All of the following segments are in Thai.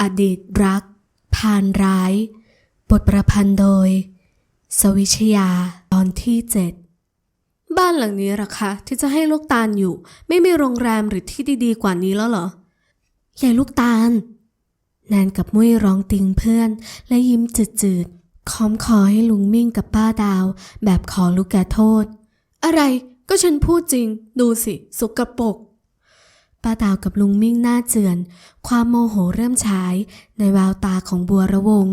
อดีตรัก พานร้าย บทประพันธ์โดย สวิชยาตอนที่เจ็ดบ้านหลังนี้หรอคะที่จะให้ลูกตาลอยู่ ไม่มีโรงแรมหรือที่ดีๆกว่านี้แล้วเหรอยายลูกตาล แนนกับมุ้ยร้องติงเพื่อน และยิ้มจืดๆ ค้อมคอให้ลุงมิ่งกับป้าดาว แบบขอลูกแกโทษ อะไรก็ฉันพูดจริง ดูสิ สุกระปรก ป้าดาวกับลุงมิ่งหน้าเจือน ความโมโหเริ่มฉายในแววตาของบัวระวง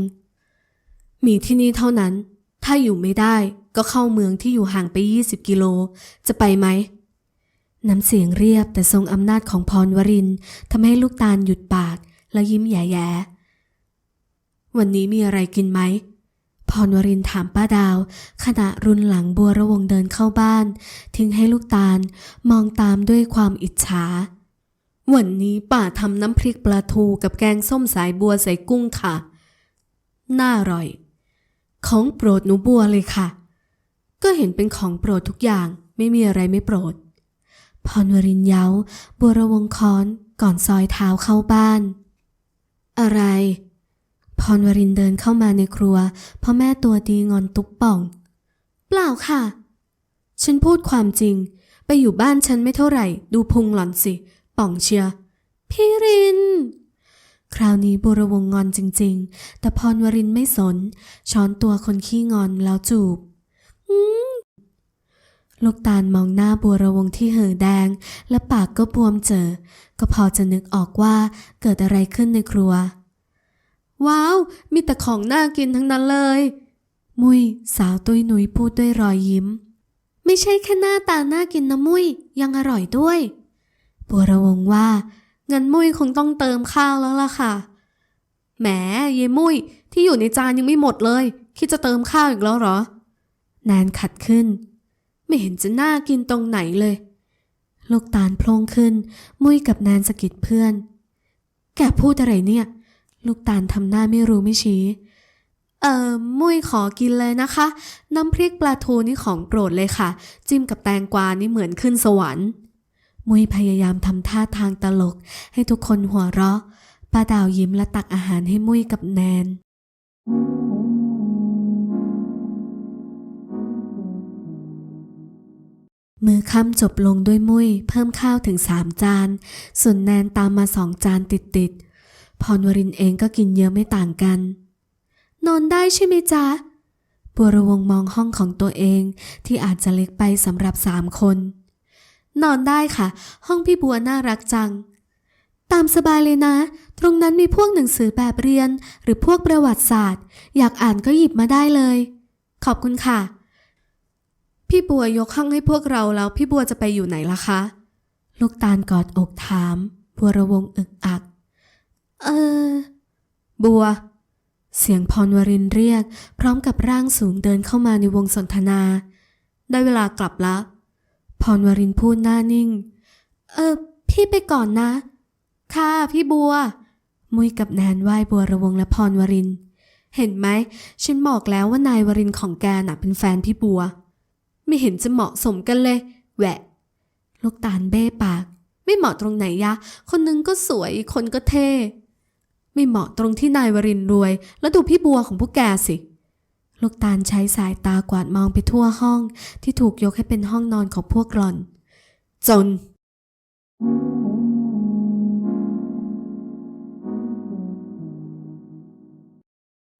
มีที่นี่เท่านั้น ถ้าอยู่ไม่ได้ก็เข้าเมืองที่อยู่ห่างไป 20 กิโล จะไปไหม น้ำเสียงเรียบแต่ทรงอำนาจของพรวรินทำให้ลูกตาลหยุดปากและยิ้มแย่ๆวันนี้มีอะไรกินไหมพรวรินถามป้าดาว ขณะรุนหลังบัวระวงเดินเข้าบ้าน ทิ้งให้ลูกตาลมองตามด้วยความอิจฉา วันนี้ป้าทำน้ำพริกปลาทูกับแกงส้มสายบัวใส่กุ้งค่ะ น่าอร่อย ของโปรดหนูบัวเลยค่ะ ก็เห็นเป็นของโปรดทุกอย่างไม่มีอะไรไม่โปรด พรวรินเย้า บัวระวงคอนก่อนซอยเท้าเข้าบ้าน อะไร พรวรินเดินเข้ามาในครัวพราะแม่ตัวดีงอนตุ๊บป่อง เปล่าค่ะ ฉันพูดความจริง ไปอยู่บ้านฉันไม่เท่าไหร่ ดูพุงหล่อนสิ ป่องเชียพี่ริน คราวนี้บุรวงงอนจริง ๆ แต่พรวรินไม่สน ช้อนตัวคนขี้งอนแล้วจูบอืมลูกตาลมองหน้าบัวระวงที่เห่อแดง และปากก็บวมเจอ ก็พอจะนึกออกว่าเกิดอะไรขึ้นในครัว ว้าว มีแต่ของน่ากินทั้งนั้นเลย มุย สาวตุ้ยหนุยพูดด้วยรอยยิ้ม ไม่ใช่แค่หน้าตาน่ากินนะมุย ยังอร่อยด้วย บัวระวงว่างั้นมุ้ยคงต้องเติมข้าวแล้วล่ะค่ะ แหมเยมุ้ยที่อยู่ในจานยังไม่หมดเลย คิดจะเติมข้าวอีกแล้วเหรอ แนนขัดขึ้น ไม่เห็นจะน่ากินตรงไหนเลย ลูกตาลโพลงขึ้น มุ้ยกับแนนสะกิดเพื่อน แกพูดอะไรเนี่ย ลูกตาลทำหน้าไม่รู้ไม่ชี้ เอ่อ มุ้ยขอกินเลยนะคะ น้ำพริกปลาทูนี่ของโปรดเลยค่ะ จิ้มกับแตงกวานี่เหมือนขึ้นสวรรค์ มุยพยายามทำท่าทางตลก ให้ทุกคนหัวเราะ ป้าดาวยิ้มและตักอาหารให้มุยกับแนน มือค่ำจบลงด้วยมุยเพิ่มข้าวถึงสามจาน ส่วนแนนตามมาสองจานติดๆ พรวรินเองก็กินเยอะไม่ต่างกัน นอนได้ใช่ไหมจ๊ะบัวระวงมองห้องของตัวเองที่อาจจะเล็กไปสำหรับสามคน นอนได้ค่ะ ห้องพี่บัวน่ารักจัง ตามสบายเลยนะ ตรงนั้นมีพวกหนังสือแบบเรียน หรือพวกประวัติศาสตร์ อยากอ่านก็หยิบมาได้เลย ขอบคุณค่ะ พี่บัวยกห้องให้พวกเราแล้วพี่บัวจะไปอยู่ไหนล่ะคะ ลูกตาลกอดอกถามบัวระวงอึกอัก เออ บัว เสียงพรวรินเรียก พร้อมกับร่างสูงเดินเข้ามาในวงสนทนา ได้เวลากลับละ พรวรินพูดหน้านิ่ง เออ พี่ไปก่อนนะ ค่ะ พี่บัว มุยกับแนนไหว้บัวระวงและพรวริน เห็นไหม ฉันบอกแล้วว่านายวรินของแกน่ะเป็นแฟนพี่บัว ไม่เห็นจะเหมาะสมกันเลย แหวะ ลูกตาลเบ้ปาก ไม่เหมาะตรงไหนยะ คนนึงก็สวยอีกคนก็เท่ ไม่เหมาะตรงที่นายวรินรวย แล้วดูพี่บัวของพวกแกสิ ลูกตาลใช้สายตากวาดมองไปทั่วห้อง ที่ถูกยกให้เป็นห้องนอนของพวกหล่อน จน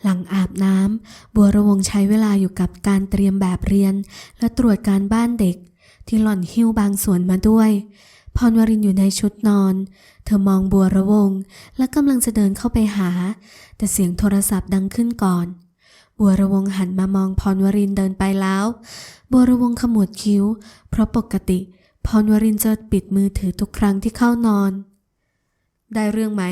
หลังอาบน้ำบัวระวงใช้เวลาอยู่กับการเตรียมแบบเรียน และตรวจการบ้านเด็ก ที่หล่อนหิ้วบางส่วนมาด้วยพรวรินทร์อยู่ในชุดนอน เธอมองบัวระวง และกำลังจะเดินเข้าไปหา แต่เสียงโทรศัพท์ดังขึ้นก่อน บัวระวงหันมามองพรวรินเดินไปแล้ว บัวระวงขมวดคิ้ว เพราะปกติ พรวรินจะปิดมือถือทุกครั้งที่เข้านอน ได้เรื่องไหม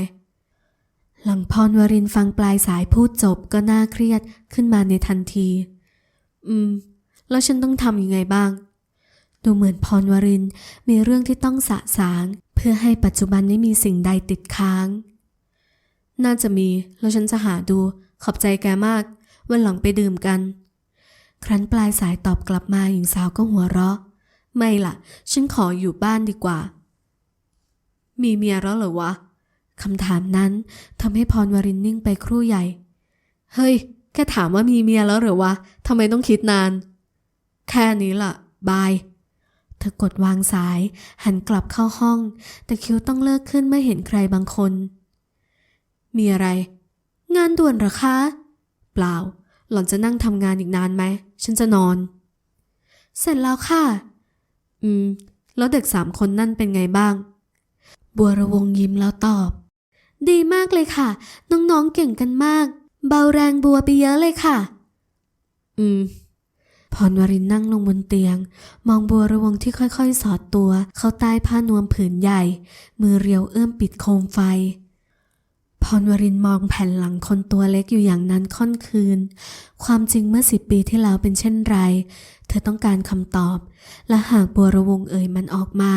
หลังพรวรินฟังปลายสายพูดจบก็น่าเครียดขึ้นมาในทันที อืม แล้วฉันต้องทำยังไงบ้าง ดูเหมือนพรวรินมีเรื่องที่ต้องสะสาง เพื่อให้ปัจจุบันไม่มีสิ่งใดติดค้าง น่าจะมี แล้วฉันจะหาดู ขอบใจแกมาก วันหลังไปดื่มกัน ครั้นปลายสายตอบกลับมาหญิงสาวก็หัวเราะ ไม่ล่ะ ฉันขออยู่บ้านดีกว่า มีเมียแล้วเหรอวะคำถามนั้นทำให้พรวรินนิ่งไปครู่ใหญ่ เฮ้ย แค่ถามว่ามีเมียแล้วหรือวะทำไมต้องคิดนาน แค่นี้ล่ะ บาย เธอกดวางสาย หันกลับเข้าห้อง แต่คิ้วต้องเลิกขึ้นเมื่อเห็นใครบางคน มีอะไร งานด่วนหรอคะ เปล่า หล่อนจะนั่งทำงานอีกนานไหม ฉันจะนอน เสร็จแล้วค่ะ อืม แล้วเด็กสามคนนั่นเป็นไงบ้าง บัวระวงยิ้มแล้วตอบ ดีมากเลยค่ะ น้องๆเก่งกันมาก เบาแรงบัวไปเยอะเลยค่ะ อืมพรวรินนั่งลงบนเตียง มองบัวระวงที่ค่อยๆ สอดตัว เข้าใต้ผ้านวมผืนใหญ่ มือเรียวเอื้อมปิดโคมไฟ พรวรินมองแผ่นหลังคนตัวเล็กอยู่อย่างนั้นค่อนคืน ความจริงเมื่อสิบปีที่แล้วเป็นเช่นไร เธอต้องการคำตอบ และหากบัวระวงเอ่ยมันออกมา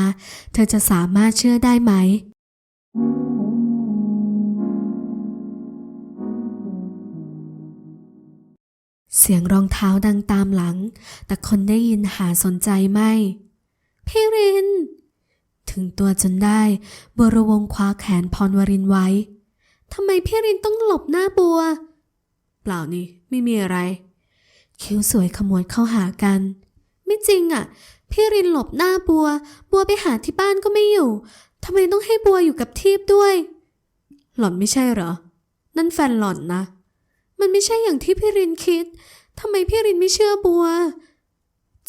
เธอจะสามารถเชื่อได้ไหม เสียงรองเท้าดังตามหลัง แต่คนได้ยินหาสนใจไม่ พี่ริน ถึงตัวจนได้บัวระวงคว้าแขนพรวรินไว้ ทำไมพี่รินต้องหลบหน้าบัว เปล่านี่ไม่มีอะไร คิ้วสวยขมวดเข้าหากัน ไม่จริงอะ พี่รินหลบหน้าบัว บัวไปหาที่บ้านก็ไม่อยู่ทำไมต้องให้บัวอยู่กับทีบด้วย หล่อนไม่ใช่เหรอ นั่นแฟนหล่อนนะ มันไม่ใช่อย่างที่พี่รินคิดทำไมพี่รินไม่เชื่อบัว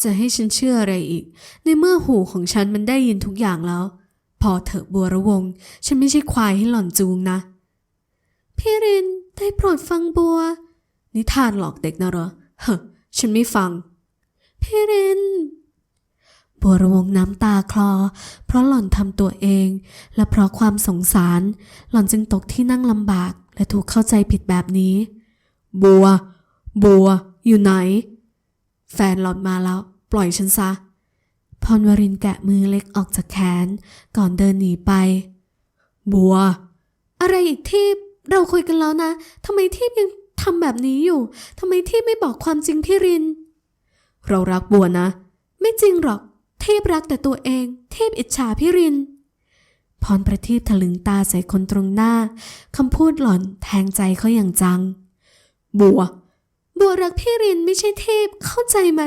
จะให้ฉันเชื่ออะไรอีก ในเมื่อหูของฉันมันได้ยินทุกอย่างแล้ว พอเถอะบัวระวง ฉันไม่ใช่ควายให้หล่อนจูงนะ พี่รินได้โปรดฟังบัว นิทานหลอกเด็กนะเหรอเฮ้อฉันไม่ฟัง พี่ริน บัวระวงน้ำตาคลอ เพราะหล่อนทำตัวเอง และเพราะความสงสาร หล่อนจึงตกที่นั่งลำบาก และถูกเข้าใจผิดแบบนี้ บัว บัว อยู่ไหน แฟนหล่อนมาแล้ว ปล่อยฉันซะพรวรินแกะมือเล็กออกจากแขน ก่อนเดินหนีไป บัว อะไรอีกที่ เราคุยกันแล้วนะทำไมที่ยังทำแบบนี้อยู่ทำไมที่ไม่บอกความจริงพี่ริน เรารักบัวนะ ไม่จริงหรอก เทพรักแต่ตัวเอง เทพอิจฉาพี่ริน พรประทีปถลึงตาใส่คนตรงหน้าคำพูดหล่อนแทงใจเขาอย่างจัง บัว บัวรักพี่รินไม่ใช่เทพเข้าใจไหม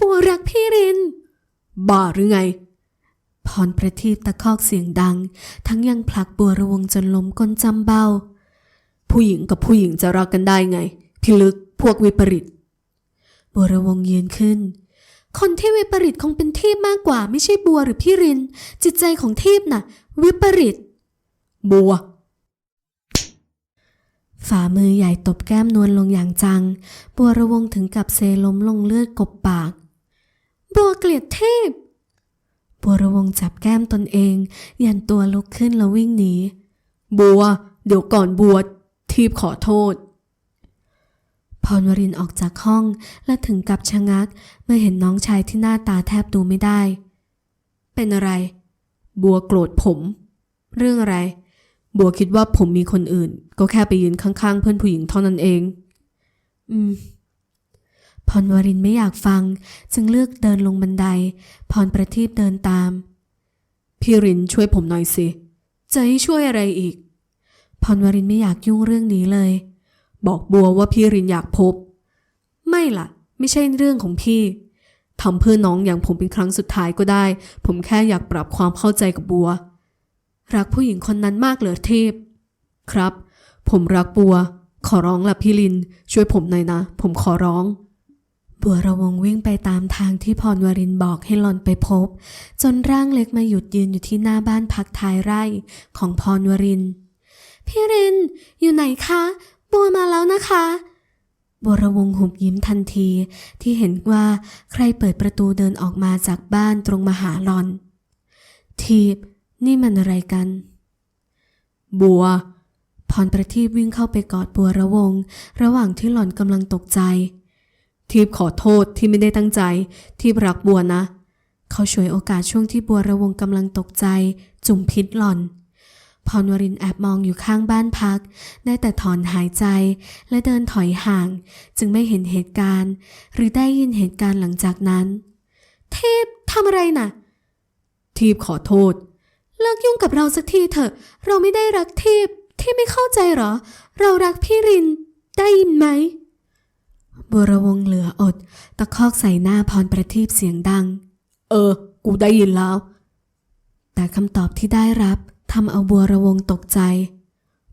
บัวรักพี่ริน บ้าหรือไงพรประทีปตะคอกเสียงดัง ทั้งยังผลักบัวระวงจนล้มก้นจำเบา ผู้หญิงกับผู้หญิงจะรักกันได้ไง พิลึกพวกวิปริตบัวระวงยืนขึ้น คนที่วิปริตคงเป็นเทพมากกว่าไม่ใช่บัวหรือพี่ริน จิตใจของเทพน่ะ วิปริต บัว ฝ่ามือใหญ่ตบแก้มนวลลงอย่างจัง บัวระวงถึงกับเซล้มลงเลือดกบปาก บัวเกลียดเทพ บัวระวงจับแก้มตนเอง ยันตัวลุกขึ้นแล้ววิ่งหนี บัว เดี๋ยวก่อนบวช ทีบขอโทษ พรวรินออกจากห้องและถึงกับชะงัก เมื่อเห็นน้องชายที่หน้าตาแทบดูไม่ได้ เป็นอะไร บัวโกรธผม เรื่องอะไร บัวคิดว่าผมมีคนอื่น ก็แค่ไปยืนข้างๆ เพื่อนผู้หญิงเท่านั้นเอง อืมพรวรินไม่อยากฟัง จึงเลือกเดินลงบันได พรประทีปเดินตาม พี่รินช่วยผมหน่อยสิ จะให้ช่วยอะไรอีก พรวรินไม่อยากยุ่งเรื่องนี้เลย บอกบัวว่าพี่รินอยากพบ ไม่ล่ะ ไม่ใช่เรื่องของพี่ทำเพื่อน้องอย่างผมเป็นครั้งสุดท้ายก็ได้ ผมแค่อยากปรับความเข้าใจกับบัว รักผู้หญิงคนนั้นมากเหลือเทพ ครับ ผมรักบัว ขอร้องล่ะพี่ลิน ช่วยผมหน่อยนะ ผมขอร้อง บัวระวงวิ่งไปตามทางที่พรวรินบอกให้หลอนไปพบ จนร่างเล็กมาหยุดยืนอยู่ที่หน้าบ้านพักท้ายไร่ของพรวริน พี่ริน อยู่ไหนคะ บัวมาแล้วนะคะบัวระวงหุบยิ้มทันทีที่เห็นว่าใครเปิดประตูเดินออกมาจากบ้านตรงมาหาหลอน ทีบ นี่มันอะไรกัน บัว พรประทีปวิ่งเข้าไปกอดบัวระวง ระหว่างที่หล่อนกำลังตกใจ ทีบขอโทษที่ไม่ได้ตั้งใจ ทีบรักบัวนะ เขาฉวยโอกาสช่วงที่บัวระวงกำลังตกใจ จุ่มพิษหล่อน พรวรินแอบมองอยู่ข้างบ้านพัก ได้แต่ถอนหายใจและเดินถอยห่าง จึงไม่เห็นเหตุการณ์ หรือได้ยินเหตุการณ์หลังจากนั้น เทพทำอะไรน่ะ ทีบขอโทษ เลิกยุ่งกับเราสักทีเถอะ เราไม่ได้รักเทพที่ไม่เข้าใจหรอ เรารักพี่ริน ได้ยินไหมบุรวงเหลืออด ตะคอกใส่หน้าพรประทีปเสียงดัง เออ กูได้ยินแล้ว แต่คำตอบที่ได้รับ ทำเอาบัวระวงตกใจ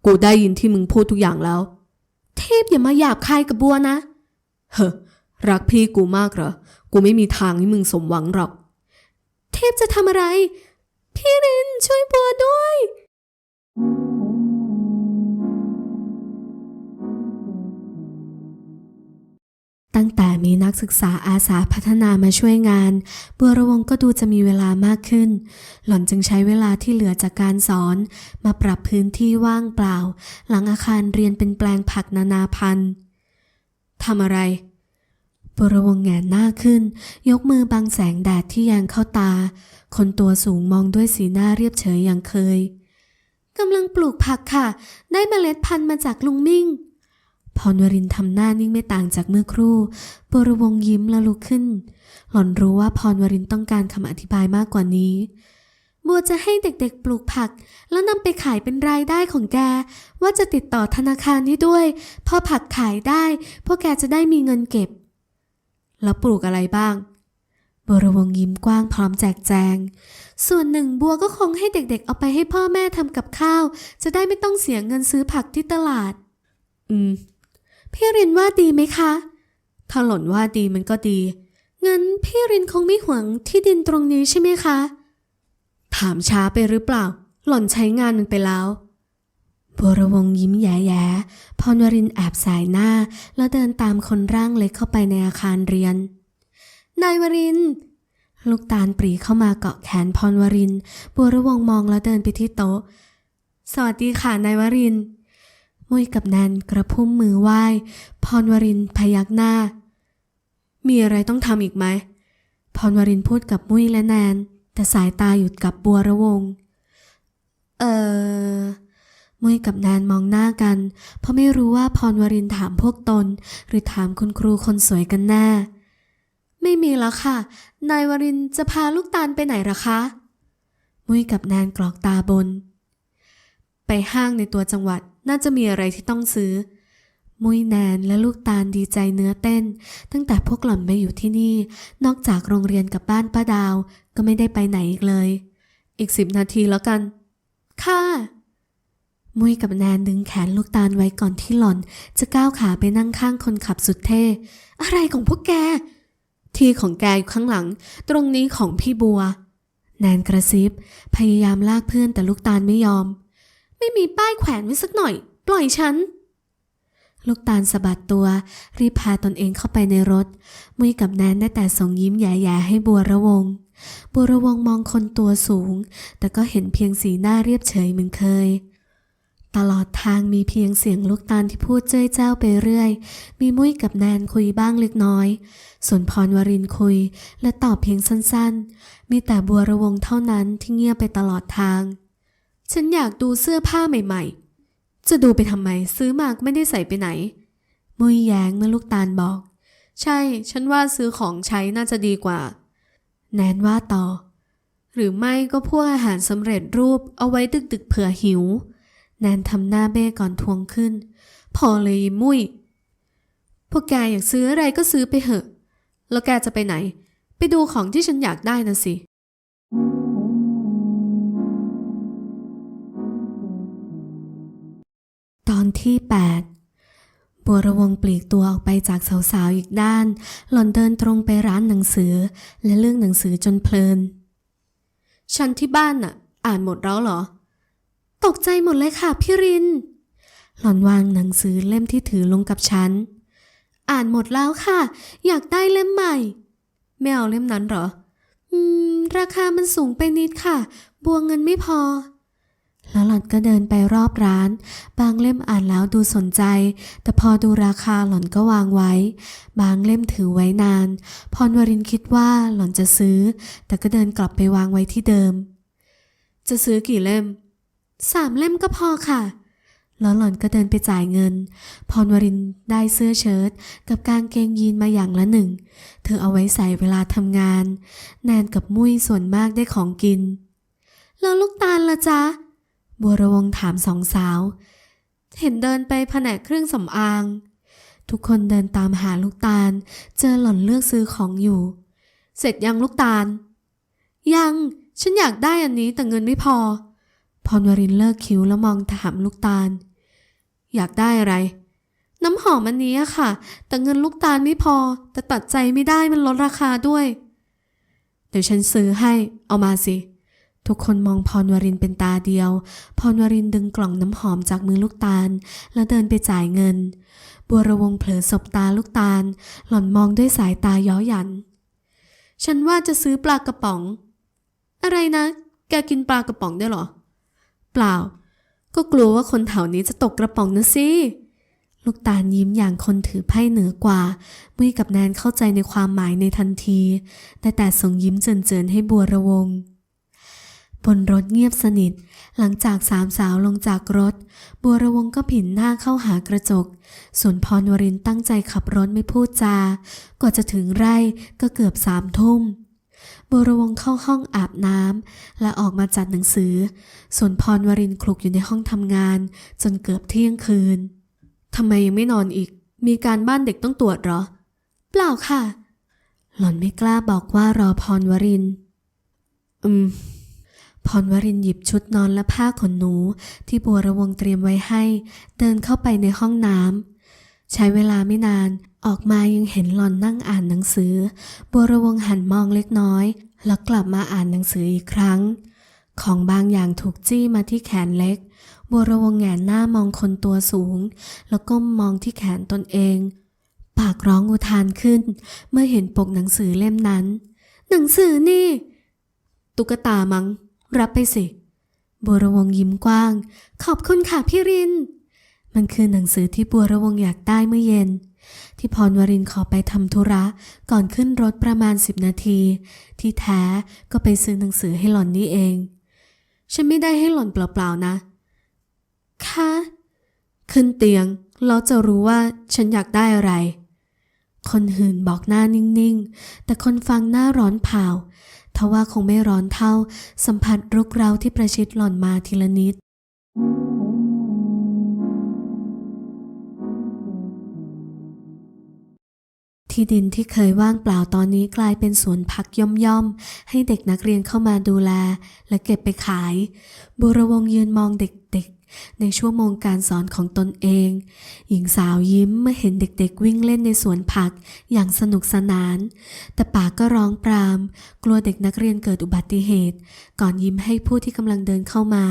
กูได้ยินที่มึงพูดทุกอย่างแล้ว เทพอย่ามาหยาบคายกับบัวนะ เฮ้อรักพี่กูมากเหรอ กูไม่มีทางให้มึงสมหวังหรอก เทพจะทำอะไร พี่รินช่วยบัวด้วย ตั้งแต่มีนักศึกษาอาสาพัฒนามาช่วยงาน บัวระวงก็ดูจะมีเวลามากขึ้น หล่อนจึงใช้เวลาที่เหลือจากการสอน มาปรับพื้นที่ว่างเปล่า หลังอาคารเรียนเป็นแปลงผักนานาพันธุ์ทำอะไรบัวระวงแงนหน้าขึ้น ยกมือบังแสงแดดที่แยงเข้าตา คนตัวสูงมองด้วยสีหน้าเรียบเฉยอย่างเคย กำลังปลูกผักค่ะ ได้เมล็ดพันธุ์มาจากลุงมิ่ง พรวรินทำหน้านิ่งไม่ต่างจากเมื่อครู่บรวงยิ้มแล้วลุกขึ้น หล่อนรู้ว่าพรวรินต้องการคำอธิบายมากกว่านี้ บัวจะให้เด็กๆปลูกผัก แล้วนำไปขายเป็นรายได้ของแก ว่าจะติดต่อธนาคารนี้ด้วย พอผักขายได้พวกแกจะได้มีเงินเก็บ แล้วปลูกอะไรบ้างบรวงยิ้มกว้างพร้อมแจกแจง ส่วนหนึ่งบัวก็คงให้เด็กๆ เอาไปให้พ่อแม่ทำกับข้าว จะได้ไม่ต้องเสียเงินซื้อผักที่ตลาด อืม พี่รินว่าดีไหมคะ ถ้าหล่นว่าดีมันก็ดี งั้นพี่รินคงไม่หวงที่ดินตรงนี้ใช่ไหมคะ ถามช้าไปหรือเปล่า หล่อนใช้งานมันไปแล้วบัวระวงยิ้มแย่ๆพรวรินแอบสายหน้า แล้วเดินตามคนร่างเล็กเข้าไปในอาคารเรียน นายวริน ลูกตาลปรีเข้ามาเกาะแขนพรวริน บัวระวงมองแล้วเดินไปที่โต๊ะ สวัสดีค่ะนายวริน มุยกับแนนกระพุ่มมือไหว้ พรวรินพยักหน้า มีอะไรต้องทำอีกไหม พรวรินพูดกับมุ้ยและแนน แต่สายตาหยุดกับบัวระวง เออมุ้ยกับแนนมองหน้ากัน เพราะไม่รู้ว่าพรวรินถามพวกตน หรือถามคุณครูคนสวยกันแน่ ไม่มีแล้วค่ะ นายวรินจะพาลูกตาลไปไหนหรอคะ มุ้ยกับแนนกรอกตาบน ไปห้างในตัวจังหวัด น่าจะมีอะไรที่ต้องซื้อ มุยแนนและลูกตาลดีใจเนื้อเต้น ตั้งแต่พวกหล่อนมาอยู่ที่นี่ นอกจากโรงเรียนกับบ้านป้าดาว ก็ไม่ได้ไปไหนอีกเลย อีกสิบนาทีแล้วกัน ค่ะ มุยกับแนนดึงแขนลูกตาลไว้ก่อนที่หล่อน จะก้าวขาไปนั่งข้างคนขับสุดเท่ อะไรของพวกแก ที่ของแกอยู่ข้างหลัง ตรงนี้ของพี่บัว แนนกระซิบ พยายามลากเพื่อนแต่ลูกตาลไม่ยอม ไม่มีป้ายแขวนไว้สักหน่อย ปล่อยฉัน ลูกตาลสะบัดตัว รีบพาตนเองเข้าไปในรถ มุ้ยกับแนนได้แต่ส่งยิ้มแย่ๆให้บัวระวง บัวระวงมองคนตัวสูง แต่ก็เห็นเพียงสีหน้าเรียบเฉยเหมือนเคยตลอดทางมีเพียงเสียงลูกตาลที่พูดเจ้ยเจ้าไปเรื่อย มีมุ้ยกับแนนคุยบ้างเล็กน้อย ส่วนพรวรินคุย และตอบเพียงสั้นๆ มีแต่บัวระวงเท่านั้นที่เงียบไปตลอดทาง ฉันอยากดูเสื้อผ้าใหม่ ๆ จะดูไปทำไมซื้อมาก็ไม่ได้ใส่ไปไหน มุยแย้งเมื่อลูกตาลบอก ใช่ ฉันว่าซื้อของใช้น่าจะดีกว่า แนนว่าต่อ หรือไม่ก็พวกอาหารสำเร็จรูปเอาไว้ดึกๆเผื่อหิว แนนทำหน้าเบ้ก่อนทวงขึ้น พอเลยมุยพวกแกอยากซื้ออะไรก็ซื้อไปเถอะ แล้วแกจะไปไหน ไปดูของที่ฉันอยากได้นะสิตอ ที่ 8 บัวระวงปลีกตัวออกไปจากสาวๆอีกด้าน หล่อนเดินตรงไปร้านหนังสือ และเลือกหนังสือจนเพลิน ฉันที่บ้านน่ะ อ่านหมดแล้วเหรอ ตกใจหมดเลยค่ะพี่ริน หล่อนวางหนังสือเล่มที่ถือลงกับฉัน อ่านหมดแล้วค่ะ อยากได้เล่มใหม่ ไม่เอาเล่มนั้นเหรอ อืม ราคามันสูงไปนิดค่ะ บัวเงินไม่พอ แล้วหล่อนก็เดินไปรอบร้าน บางเล่มอ่านแล้วดูสนใจ แต่พอดูราคาหล่อนก็วางไว้ บางเล่มถือไว้นาน พรวรินคิดว่าหล่อนจะซื้อ แต่ก็เดินกลับไปวางไว้ที่เดิม จะซื้อกี่เล่ม สามเล่มก็พอค่ะ แล้วหล่อนก็เดินไปจ่ายเงิน พรวรินได้เสื้อเชิ้ตกับกางเกงยีนมาอย่างละหนึ่ง เธอเอาไว้ใส่เวลาทำงาน แนนกับมุ้ยส่วนมากได้ของกิน แล้วลูกตาลละจ๊ะ บัวระวงถามสองสาว เห็นเดินไปแผนกเครื่องสำอาง ทุกคนเดินตามหาลูกตาล เจอหล่อนเลือกซื้อของอยู่ เสร็จยังลูกตาล ยัง ฉันอยากได้อันนี้แต่เงินไม่พอ พรวรินเลิกคิ้วแล้วมองถามลูกตาล อยากได้อะไร น้ำหอมอันนี้ค่ะ แต่เงินลูกตาลไม่พอ แต่ตัดใจไม่ได้มันลดราคาด้วย เดี๋ยวฉันซื้อให้ เอามาสิ ทุกคนมองพรวรินเป็นตาเดียว พรวรินดึงกล่องน้ำหอมจากมือลูกตาล แล้วเดินไปจ่ายเงิน บัวระวงเผลอสบตาลูกตาล หล่อนมองด้วยสายตาย้อหยัน ฉันว่าจะซื้อปลากระป๋อง อะไรนะ แกกินปลากระป๋องได้หรอ เปล่า ก็กลัวว่าคนแถวนี้จะตกกระป๋องนะสิลูกตาลยิ้มอย่างคนถือไพ่เหนือกว่า มุ้ยกับแนนเข้าใจในความหมายในทันที แต่แต่ส่งยิ้มเจินๆให้บัวระวง บนรถเงียบสนิท หลังจากสามสาวลงจากรถ บัวระวงก็ผินหน้าเข้าหากระจก ส่วนพรวรินตั้งใจขับรถไม่พูดจากว่าจะถึงไร่ก็เกือบสามทุ่ม บัวระวงเข้าห้องอาบน้ำและออกมาจัดหนังสือ ส่วนพรวรินคลุกอยู่ในห้องทำงาน จนเกือบเที่ยงคืนทำไมยังไม่นอนอีก มีการบ้านเด็กต้องตรวจหรอ เปล่าค่ะ หล่อนไม่กล้าบอกว่ารอพรวริน อืม พรวรินหยิบชุดนอนและผ้าขนหนู ที่บัวระวงเตรียมไว้ให้ เดินเข้าไปในห้องน้ำใช้เวลาไม่นาน ออกมายังเห็นหล่อนนั่งอ่านหนังสือ บัวระวงหันมองเล็กน้อย แล้วกลับมาอ่านหนังสืออีกครั้ง ของบางอย่างถูกจี้มาที่แขนเล็ก บัวระวงแหงนหน้ามองคนตัวสูง แล้วก้มมองที่แขนตนเอง ปากร้องอุทานขึ้น เมื่อเห็นปกหนังสือเล่มนั้น หนังสือนี่ ตุ๊กตามัง้ง รับไปสิบัวระวงยิ้มกว้าง ขอบคุณค่ะพี่ริน มันคือหนังสือที่บัวระวงอยากได้เมื่อเย็น ที่พรวรินขอไปทำธุระก่อนขึ้นรถประมาณสิบนาที ที่แท้ก็ไปซื้อหนังสือให้หล่อนนี่เอง ฉันไม่ได้ให้หล่อนเปล่าๆนะคะขึ้นเตียงแล้วจะรู้ว่าฉันอยากได้อะไร คนหื่นบอกหน้านิ่งๆ แต่คนฟังหน้าร้อนเผา ทว่าคงไม่ร้อนเท่า สัมผัสรุกเร้าที่ประชิดหล่อนมาทีละนิด ที่ดินที่เคยว่างเปล่าตอนนี้กลายเป็นสวนพักย่อมๆ ให้เด็กนักเรียนเข้ามาดูแล และเก็บไปขาย บุรวงยืนมองเด็กๆ ในชั่วโมงการสอนของตนเอง หญิงสาวยิ้มเมื่อเห็นเด็กๆวิ่งเล่นในสวนผักอย่างสนุกสนาน แต่ปากก็ร้องปราม กลัวเด็กนักเรียนเกิดอุบัติเหตุ ก่อนยิ้มให้ผู้ที่กำลังเดินเข้ามา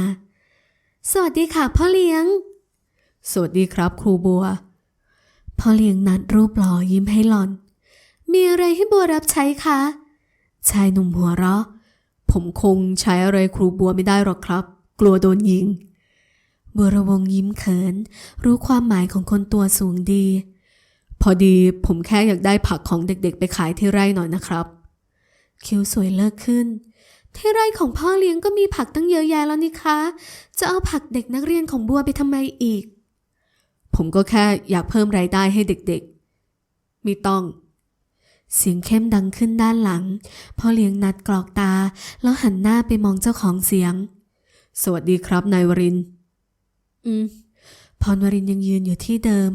สวัสดีค่ะพ่อเลี้ยง สวัสดีครับครูบัว พ่อเลี้ยงนัดรูปหล่อยิ้มให้หล่อน มีอะไรให้บัวรับใช้คะ ชายหนุ่มหัวเราะ ผมคงใช้อะไรครูบัวไม่ได้หรอกครับ กลัวโดนยิง บัวระวงยิ้มเขิน รู้ความหมายของคนตัวสูงดี พอดีผมแค่อยากได้ผักของเด็กๆ ไปขายที่ไร่หน่อยนะครับ คิ้วสวยเลิกขึ้น ที่ไร่ของพ่อเลี้ยงก็มีผักตั้งเยอะแยะแล้วนี่คะ จะเอาผักเด็กนักเรียนของบัวไปทำไมอีก ผมก็แค่อยากเพิ่มรายได้ให้เด็กๆ มีต้องเสียงเข้มดังขึ้นด้านหลัง พ่อเลี้ยงนัดกรอกตา แล้วหันหน้าไปมองเจ้าของเสียง สวัสดีครับนายวรินทร์ อืมพรวรินยังยืนอยู่ที่เดิม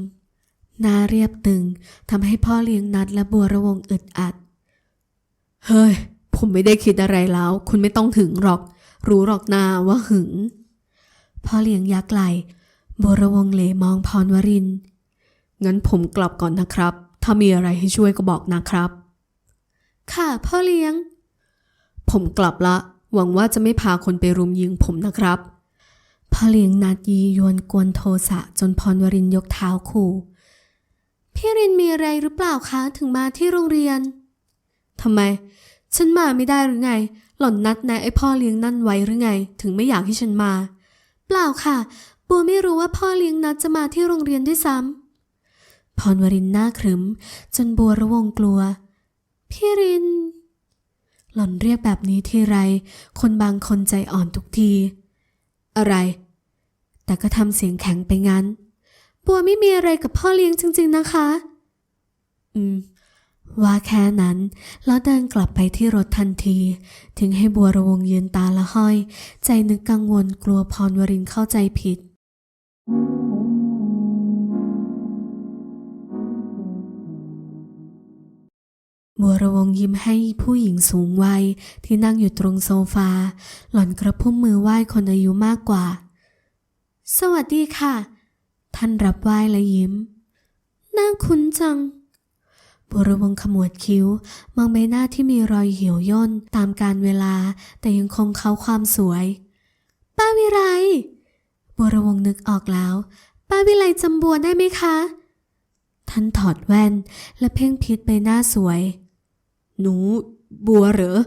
หน้าเรียบตึงทำให้พ่อเลี้ยงนัดและบัวระวงอึดอัด เฮ้ย ผมไม่ได้คิดอะไรแล้ว คุณไม่ต้องหึงหรอก รู้หรอกนาว่าหึง พ่อเลี้ยงยักไหลบัวระวงเหลมองพรวริน งั้นผมกลับก่อนนะครับ ถ้ามีอะไรให้ช่วยก็บอกนะครับ ค่ะ พ่อเลี้ยง ผมกลับละ หวังว่าจะไม่พาคนไปรุมยิงผมนะครับ พ่อเลี้ยงนัดยียวนกวนโทสะจนพรวรินยกเท้าขู่ พี่รินมีอะไรหรือเปล่าคะถึงมาที่โรงเรียนทำไม ฉันมาไม่ได้หรือไง หล่อนนัดแนะไอ้พ่อเลี้ยงนั่นไว้หรือไง ถึงไม่อยากให้ฉันมา เปล่าค่ะ บัวไม่รู้ว่าพ่อเลี้ยงนัดจะมาที่โรงเรียนด้วยซ้ำพรวรินหน้าครึ้มจนบัวระวงกลัว พี่ริน หล่อนเรียกแบบนี้ทีไร คนบางคนใจอ่อนทุกที อะไร แต่ก็ทำเสียงแข็งไปงั้น บัวไม่มีอะไรกับพ่อเลี้ยงจริง ๆนะคะ อืม ว่าแค่นั้น แล้วเดินกลับไปที่รถทันที ถึงให้บัวระวงยืนตาละห้อย ใจนึกกังวลกลัวพรวรินเข้าใจผิดบัวระวงยิ้มให้ผู้หญิงสูงวัยที่นั่งอยู่ตรงโซฟา หล่อนกระพุ่มมือไหว้คนอายุมากกว่า สวัสดีค่ะ ท่านรับไหว้และยิ้ม น่าคุ้นจังบัวระวงขมวดคิ้ว มองใบหน้าที่มีรอยเหี่ยวย่นตามการเวลา แต่ยังคงเขาความสวย ป้าวิไลบัวระวงนึกออกแล้ว ป้าวิไลจำบัวได้ไหมคะ ท่านถอดแว่นและเพ่งพิษใบหน้าสวย หนู บัวเหรอ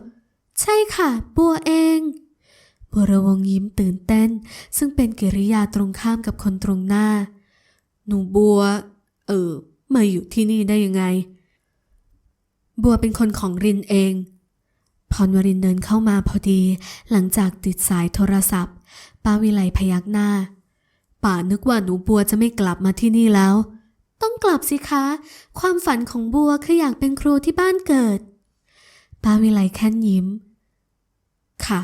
ใช่ค่ะ บัวเอง วระวงยิ้มตื่นเต้น ซึ่งเป็นกิริยาตรงข้ามกับคนตรงหน้า หนูบัว เออ มาอยู่ที่นี่ได้ยังไง บัวเป็นคนของรินเอง พรวรินเดินเข้ามาพอดี หลังจากติดสายโทรศัพท์ ป้าวิไลพยักหน้า ป่านึกว่าหนูบัวจะไม่กลับมาที่นี่แล้ว ต้องกลับสิคะ ความฝันของบัวคืออยากเป็นครูที่บ้านเกิด ป้าวิไลแค่นยิ้ม ค่ะ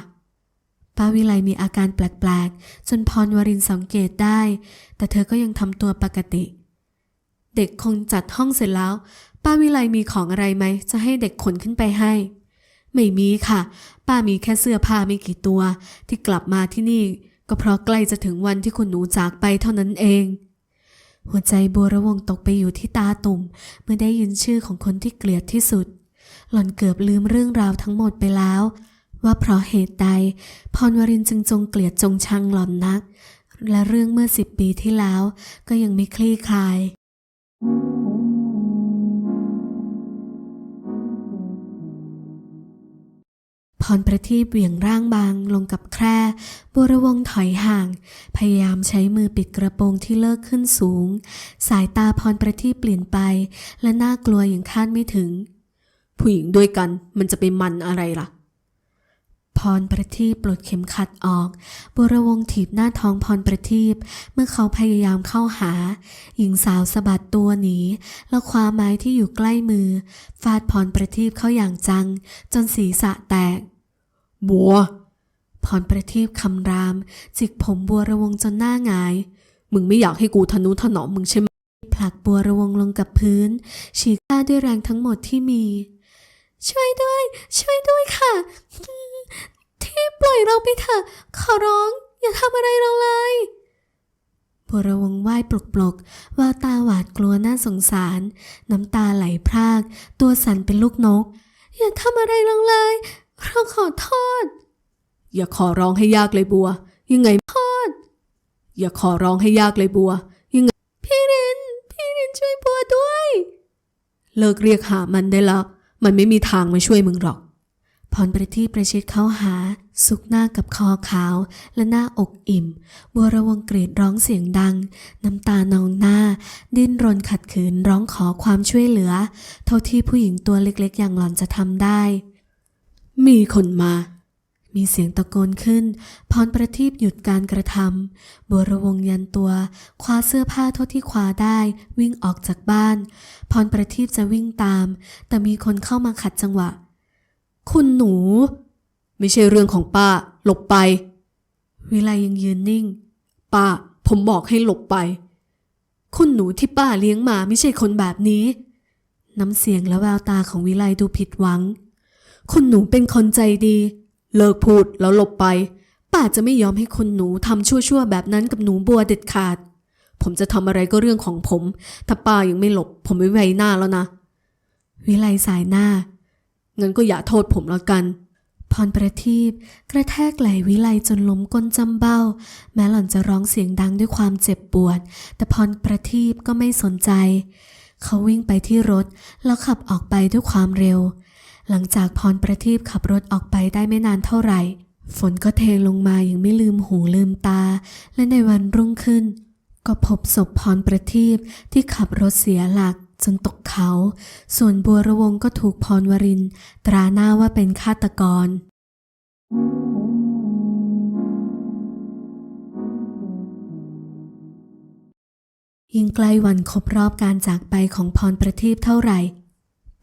ป้าวิไลมีอาการแปลกๆ จนพรวรินสังเกตได้ แต่เธอก็ยังทำตัวปกติ เด็กคงจัดห้องเสร็จแล้ว ป้าวิไลมีของอะไรไหม จะให้เด็กขนขึ้นไปให้ ไม่มีค่ะ ป้ามีแค่เสื้อผ้าไม่กี่ตัว ที่กลับมาที่นี่ ก็เพราะใกล้จะถึงวันที่คุณหนูจากไปเท่านั้นเอง หัวใจบัวระวงตกไปอยู่ที่ตาตุ่ม เมื่อได้ยินชื่อของคนที่เกลียดที่สุด หล่อนเกือบลืมเรื่องราวทั้งหมดไปแล้ว ว่าเพราะเหตุใดพรวรินจึงจงเกลียดจงชังหล่อนนัก และเรื่องเมื่อสิบปีที่แล้วก็ยังไม่คลี่คลาย พรประทีปเหวี่ยงร่างบางลงกับแคร่บัวระวงถอยห่าง พยายามใช้มือปิดกระโปรงที่เลิกขึ้นสูง สายตาพรประทีปเปลี่ยนไป และน่ากลัวอย่างคาดไม่ถึง ผู้หญิงด้วยกันมันจะไปมันอะไรล่ะ พรประทีปปลดเข็มขัดออก บุรวงถีบหน้าท้องพรประทีปเมื่อเขาพยายามเข้าหา หญิงสาวสะบัดตัวหนี แล้วคว้าไม้ที่อยู่ใกล้มือ ฟาดพรประทีปเข้าอย่างจัง จนศีรษะแตก บัว พรประทีปคำราม จิกผมบัวระวงจนหน้าหงาย มึงไม่อยากให้กูทนุถนอมมึงใช่ไหมผลักบัวระวงลงกับพื้น ฉีกผ้าด้วยแรงทั้งหมดที่มี ช่วยด้วย ช่วยด้วยค่ะ ที่ปล่อยเราไปเถอะ ขอร้อง อย่าทำอะไรเราเลยบัวระวงไหว้ปลุกปลกว่าตาหวาดกลัวน่าสงสาร น้ำตาไหลพราก ตัวสั่นเป็นลูกนก อย่าทำอะไรเราเลยเราขอโทษ อย่าขอร้องให้ยากเลยบัว ยังไงโทษอย่าขอร้องให้ยากเลยบัว ยังไง พี่ริน พี่รินช่วยบัวด้วย เลิกเรียกหามันได้แล้ว มันไม่มีทางมาช่วยมึงหรอก พรประทีปประชิดเข้าหา สุกหน้ากับคอขาว และหน้าอกอิ่ม บัวระวงกรีดร้องเสียงดัง น้ำตานองหน้า ดิ้นรนขัดขืนร้องขอความช่วยเหลือ เท่าที่ผู้หญิงตัวเล็กๆ อย่างหล่อนจะทำได้ มีคนมา มีเสียงตะโกนขึ้น พรประทีปหยุดการกระทำบัวระวงยันตัว คว้าเสื้อผ้าเท่าที่คว้าได้ วิ่งออกจากบ้าน พรประทีปจะวิ่งตาม แต่มีคนเข้ามาขัดจังหวะ คุณหนู ไม่ใช่เรื่องของป้า หลบไป วิไลยังยืนนิ่ง ป้า ผมบอกให้หลบไป คุณหนูที่ป้าเลี้ยงมาไม่ใช่คนแบบนี้ น้ำเสียงและแววตาของวิไลดูผิดหวัง คุณหนูเป็นคนใจดี เลิกพูดแล้วหลบไป ป้าจะไม่ยอมให้คุณหนูทำชั่วๆแบบนั้นกับหนูบัวเด็ดขาด ผมจะทำอะไรก็เรื่องของผม ถ้าป้ายังไม่หลบ ผมไม่ไว้หน้าแล้วนะ วิไลสายหน้า งั้นก็อย่าโทษผมแล้วกัน พรประทีปกระแทกไหลวิไลจนล้มก้นจำเบ้า แม้หล่อนจะร้องเสียงดังด้วยความเจ็บปวด แต่พรประทีปก็ไม่สนใจ เขาวิ่งไปที่รถแล้วขับออกไปด้วยความเร็ว หลังจากพรประทีปขับรถออกไปได้ไม่นานเท่าไหร่ ฝนก็เทลงมาอย่างไม่ลืมหูลืมตา และในวันรุ่งขึ้น ก็พบศพพรประทีปที่ขับรถเสียหลัก จนตกเขา ส่วนบัวระวงก็ถูกพรวริน ตราหน้าว่าเป็นฆาตกร ยิ่งใกล้วันครบรอบการจากไปของพรประทีปเท่าไหร่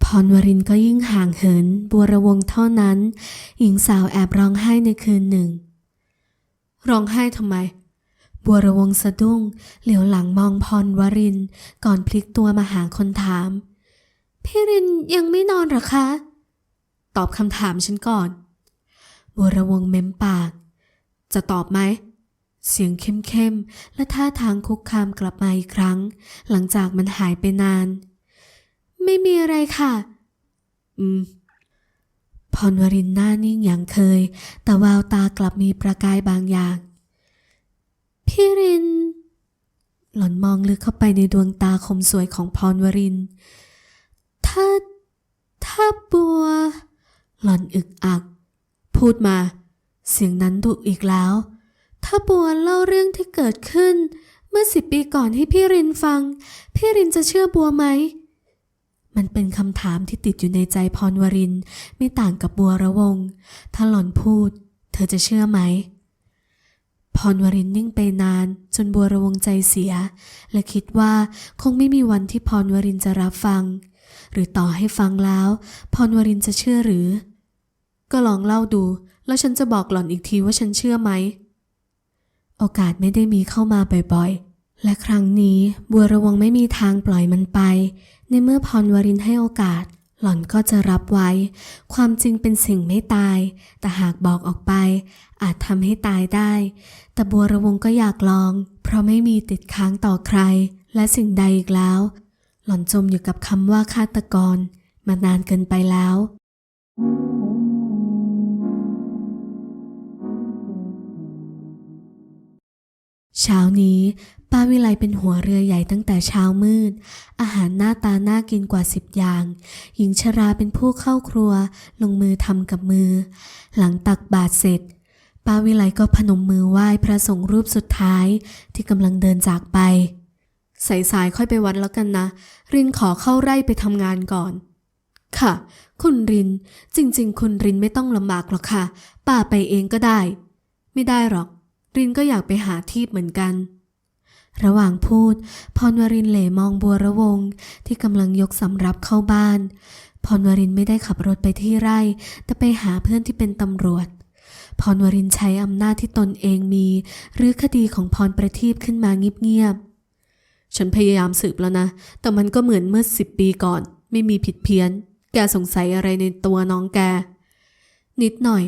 พรวรินก็ยิ่งห่างเหิน บัวระวงเท่านั้น หญิงสาวแอบร้องไห้ในคืนหนึ่ง ร้องไห้ทำไม บัวระวงสะดุ้ง เหลียวหลังมองพรวริน ก่อนพลิกตัวมาหาคนถาม พี่รินยังไม่นอนหรอคะ ตอบคำถามฉันก่อน บัวระวงเม้มปาก จะตอบไหม เสียงเข้มๆ และท่าทางคุกคามกลับมาอีกครั้ง หลังจากมันหายไปนาน ไม่มีอะไรค่ะ อืมพรวรินหน้านิ่งอย่างเคย แต่แววตากลับมีประกายบางอย่าง พี่ริน หล่อนมองลึกเข้าไปในดวงตาคมสวยของพรวรินทร์ถ้า ถ้าบัว หล่อนอึกอัก พูดมา เสียงนั้นดุอีกแล้ว ถ้าบัวเล่าเรื่องที่เกิดขึ้น เมื่อสิบปีก่อนให้พี่รินฟัง พี่รินจะเชื่อบัวไหม มันเป็นคำถามที่ติดอยู่ในใจพรวรินทร์ไม่ต่างกับบัวระวง ถ้าหล่อนพูด เธอจะเชื่อไหม พรวรินนิ่งไปนานจนบัวระวงใจเสีย และคิดว่าคงไม่มีวันที่พรวรินจะรับฟัง หรือต่อให้ฟังแล้ว พรวรินจะเชื่อหรือ ก็ลองเล่าดู แล้วฉันจะบอกหล่อนอีกทีว่าฉันเชื่อไหม โอกาสไม่ได้มีเข้ามาบ่อยๆ และครั้งนี้บัวระวงไม่มีทางปล่อยมันไป ในเมื่อพรวรินให้โอกาส หล่อนก็จะรับไว้ ความจริงเป็นสิ่งไม่ตาย แต่หากบอกออกไป อาจทำให้ตายได้ แต่บัวระวงก็อยากลอง เพราะไม่มีติดค้างต่อใคร และสิ่งใดอีกแล้ว หล่อนจมอยู่กับคำว่าฆาตกร มานานเกินไปแล้ว เช้านี้ป้าวิไลเป็นหัวเรือใหญ่ตั้งแต่เช้ามืด อาหารหน้าตาน่ากินกว่าสิบอย่าง หญิงชราเป็นผู้เข้าครัว ลงมือทำกับมือ หลังตักบาตรเสร็จ ป้าวิไลก็พนมมือไหว้พระสงฆ์รูปสุดท้ายที่กำลังเดินจากไป สายๆค่อยไปวัดแล้วกันนะ รินขอเข้าไร่ไปทำงานก่อน ค่ะ คุณริน จริง ๆ คุณรินไม่ต้องลำบากหรอกค่ะ ป้าไปเองก็ได้ ไม่ได้หรอก รินก็อยากไปหาที่เหมือนกัน ระหว่างพูด พรวรินเหลมองบัวระวงที่กำลังยกสำรับเข้าบ้าน พรวรินไม่ได้ขับรถไปที่ไร่ แต่ไปหาเพื่อนที่เป็นตำรวจ พรวรินใช้อำนาจที่ตนเองมี หรือคดีของพรประทีปขึ้นมาเงียบๆ ฉันพยายามสืบแล้วนะ แต่มันก็เหมือนเมื่อสิบปีก่อน ไม่มีผิดเพี้ยน แกสงสัยอะไรในตัวน้องแก นิดหน่อย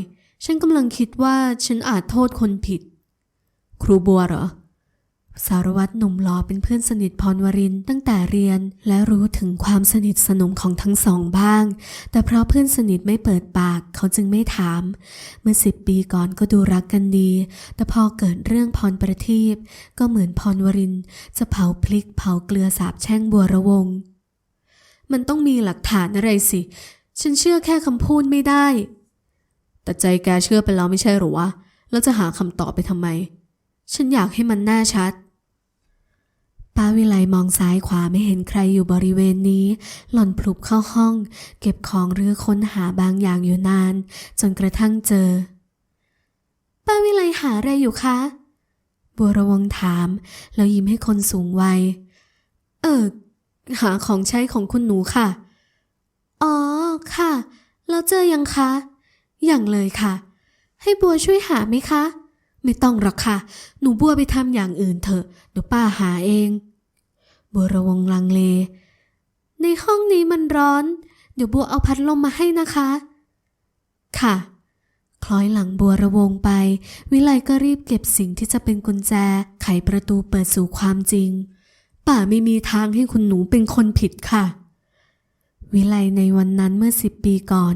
ฉันกำลังคิดว่าฉันอาจโทษคนผิด ครูบัวเหรอ สารวัตรหนุ่มหล่อเป็นเพื่อนสนิทพรวรินตั้งแต่เรียนและรู้ถึงความสนิทสนมของทั้งสองบ้าง แต่เพราะเพื่อนสนิทไม่เปิดปากเขาจึงไม่ถาม เมื่อสิบปีก่อนก็ดูรักกันดี แต่พอเกิดเรื่องพรประทีปก็เหมือนพรวรินจะเผาพลิกเผาเกลือสาบแช่งบัวระวง มันต้องมีหลักฐานอะไรสิ ฉันเชื่อแค่คำพูดไม่ได้ แต่ใจแกเชื่อไปแล้วไม่ใช่หรอวะแล้วจะหาคำตอบไปทำไม ฉันอยากให้มันแน่ชัด ป้าวิไลมองซ้ายขวาไม่เห็นใครอยู่บริเวณนี้ หล่อนพลุบเข้าห้อง เก็บของหรือค้นหาบางอย่างอยู่นาน จนกระทั่งเจอ ป้าวิไลหาอะไรอยู่คะ บัวระวงถาม แล้วยิ้มให้คนสูงวัย เออ หาของใช้ของคุณหนูค่ะ อ๋อ ค่ะ แล้วเจอยังคะ อย่างเลยค่ะ ให้บัวช่วยหาไหมคะ ต้องหรอกค่ะ หนูบัวไปทำอย่างอื่นเถอะเดี๋ยวป้าหาเองบัวระวงลังเล ในห้องนี้มันร้อน เดี๋ยวบัวเอาพัดลมมาให้นะคะ ค่ะ คล้อยหลังบัวระวงไป วิไลก็รีบเก็บสิ่งที่จะเป็นกุญแจ ไขประตูเปิดสู่ความจริง ป่าไม่มีทางให้คุณหนูเป็นคนผิดค่ะ วิไลในวันนั้นเมื่อสิบปีก่อน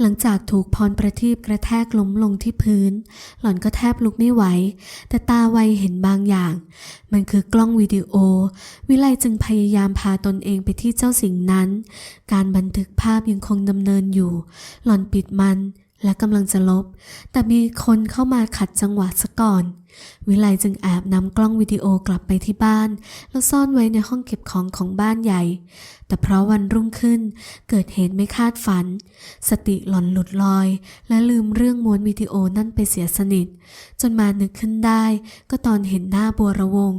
หลังจากถูกพรประทีปกระแทกล้มลงที่พื้น หล่อนก็แทบลุกไม่ไหว แต่ตาไวเห็นบางอย่าง มันคือกล้องวิดีโอ วิไลจึงพยายามพาตนเองไปที่เจ้าสิ่งนั้น การบันทึกภาพยังคงดำเนินอยู่ หล่อนปิดมันและกำลังจะลบ แต่มีคนเข้ามาขัดจังหวะซะก่อน วิไลจึงแอบนำกล้องวิดีโอกลับไปที่บ้าน แล้วซ่อนไว้ในห้องเก็บของของบ้านใหญ่ แต่เพราะวันรุ่งขึ้น เกิดเหตุไม่คาดฝัน สติหล่อนหลุดลอย และลืมเรื่องม้วนวิดีโอนั่นไปเสียสนิท จนมานึกขึ้นได้ ก็ตอนเห็นหน้าบัวระวง